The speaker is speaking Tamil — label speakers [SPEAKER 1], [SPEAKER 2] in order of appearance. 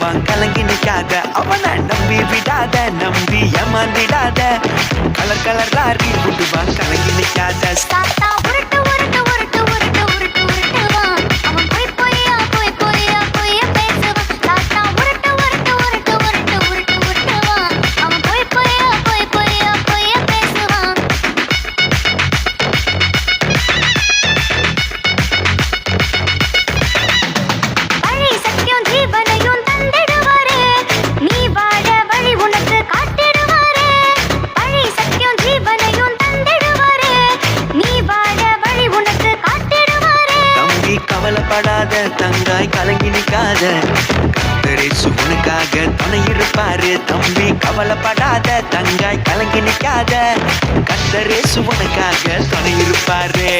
[SPEAKER 1] பேசுவான் கலங்கி நிக்காத அவனை நம்பி விடாத நம்பி ஏமாந்திடாத. கலர் கலர் லாரி விடுவான் கலங்கி நிக்காத கவலைப்படாத தங்காய் கலங்கி நிற்காத கத்தரேசு உனக்காக துணை இருப்பாரு தம்பி. கவலைப்படாத தங்காய் கலங்கி நிற்காத கத்தரேசு உனக்காக துணை இருப்பாரு